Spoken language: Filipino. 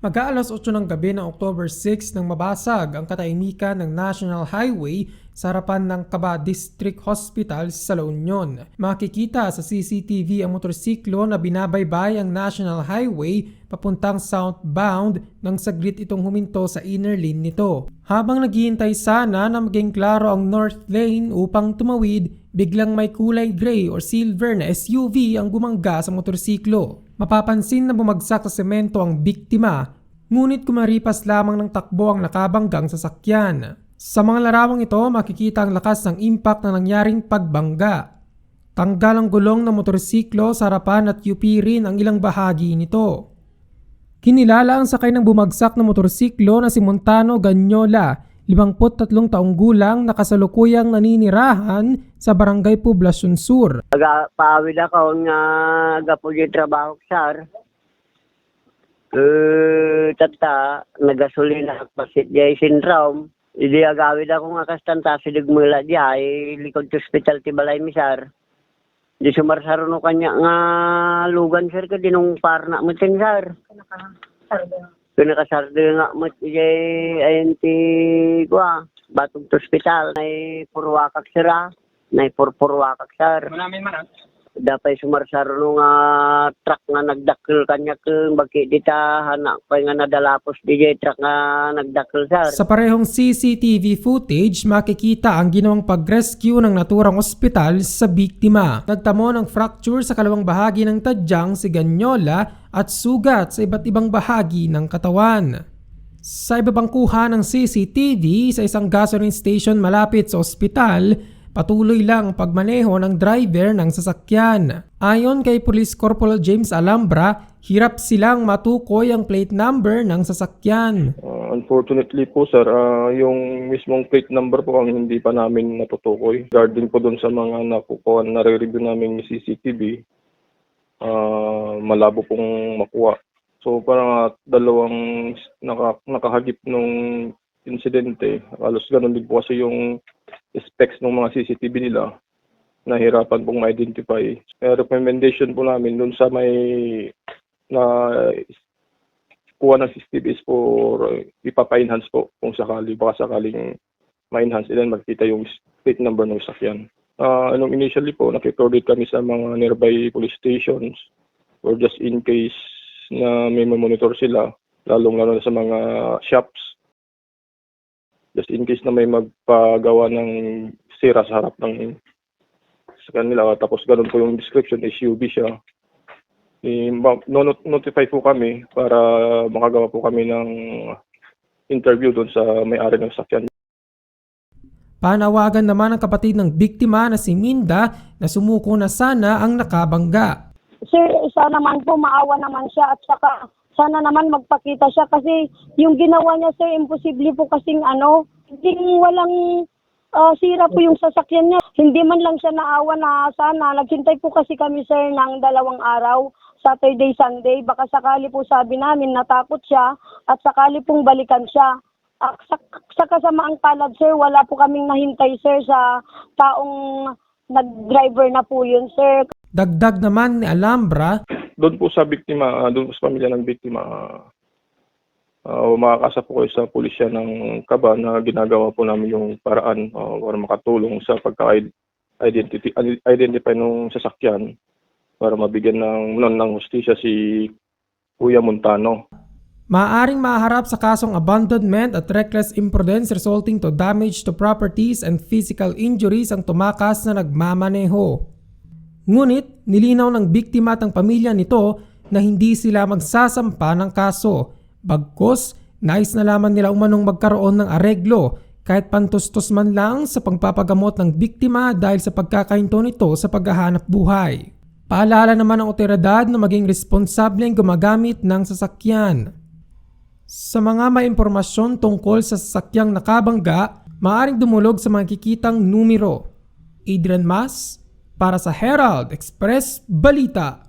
Mag-aalas 8 ng gabi ng October 6 nang mabasag ang katahimikan ng National Highway sa harapan ng Caba District Hospital sa La Union. Makikita sa CCTV ang motorsiklo na binabaybay ang National Highway papuntang southbound nang saglit itong huminto sa inner lane nito. Habang naghihintay sana na maging klaro ang north lane upang tumawid, biglang may kulay gray or silver na SUV ang bumangga sa motorsiklo. Mapapansin na bumagsak sa semento ang biktima, ngunit kumaripas lamang ng takbo ang nakabanggang sasakyan. Sa mga larawang ito, makikita ang lakas ng impact na nangyaring pagbangga. Tanggal ang gulong ng motorsiklo sa harapan at UP rin ang ilang bahagi nito. Kinilala ang sakay ng bumagsak na motorsiklo na si Montano Ganyola, 53 taong gulang na kasalukuyang naninirahan sa Barangay Poblacion Sur. Aga, paawid ako nga gapo di trabaho sar. Eh, tata, nagasolina pasit di syndrome. Idi agawid ako nga kastanta sa digmula di ay likod sa hospital ti balay mi sar. Di sumarsaro no kanya nga lugan sir ka dinong parna mo tin sir. Pinakasardo nga mo ti ayon ti kwa batong to hospital nay purwakak sira nay purpurwakak sir. Malamin man ah. Dapay sumarsaro nga truck nga nagdakkel kanya kung bagi dita hanak pa nga nadalapos jay truck nga nagdakkel sir. Sa parehong CCTV footage, makikita ang ginawang pag-rescue ng naturang ospital sa biktima. Nagtamo ng fracture sa kalawang bahagi ng tadyang si Ganyola at sugat sa iba't ibang bahagi ng katawan. Sa iba pang kuha ng CCTV sa isang gasoline station malapit sa ospital, patuloy lang ang pagmaneho ng driver ng sasakyan. Ayon kay Police Corporal James Alambra, hirap silang matukoy ang plate number ng sasakyan. Uh, unfortunately po sir, ah, yung mismong plate number po ang hindi pa namin natutukoy. Regarding po doon sa mga nakukuha, nare-review namin yung CCTV, ah, malabo pong makuha. So parang dalawang naka, nakahagip nung insidente. Halos ganun din po kasi yung specs ng mga CCTV nila nahirapan pong ma-identify. Kaya recommendation po namin dun sa may na kuha ng CCTV is for uh, ipapa-enhance po kung sakali, baka sakaling ma-enhance then magkita yung plate number ng sakyan. Uh, anong initially po, nakikoordinate kami sa mga nearby police stations or just in case na may monitor sila, lalong-lalo na sa mga shops. Just in case na may magpagawa ng sira sa harap ng sa kanila. Tapos ganun po yung description, SUV siya. I- no- notify po kami para makagawa po kami ng interview doon sa may-ari ng sakyan. Panawagan naman ng kapatid ng biktima na si Minda na sumuko na sana ang nakabangga. Sir, sana naman po maawa naman siya at saka sana naman magpakita siya kasi yung ginawa niya sir, imposible po kasing ano, hindi walang ah, sira po yung sasakyan niya. Hindi man lang siya naawa na sana. Naghintay po kasi kami sir ng dalawang araw, Saturday, Sunday. Baka sakali po sabi namin natakot siya at sakali pong balikan siya. Ah, sa, sa kasamaang palad sir, wala po kaming nahintay sir sa taong nag-driver na po yun sir. Dagdag naman ni Alambra, Doon po sa biktima, ah, doon po sa pamilya ng biktima, uh, makakasa po kayo sa pulisya ng Kaba na ginagawa po namin yung paraan ah, para makatulong sa pagka-identify identify ng sasakyan para mabigyan ng non ng hustisya si Kuya Montano. Maaring maharap sa kasong abandonment at reckless imprudence resulting to damage to properties and physical injuries ang tumakas na nagmamaneho. Ngunit nilinaw ng biktima at ang pamilya nito na hindi sila magsasampa ng kaso. Bagkos, nais na lamang nila umanong magkaroon ng areglo kahit pantustos man lang sa pagpapagamot ng biktima dahil sa pagkakahinto nito sa paghahanap buhay. Paalala naman ng otoridad na maging responsableng gumagamit ng sasakyan. Sa mga may impormasyon tungkol sa sasakyang nakabangga, maaaring dumulog sa mga kikitang numero. Adrian Mas, para sa Herald Express Balita.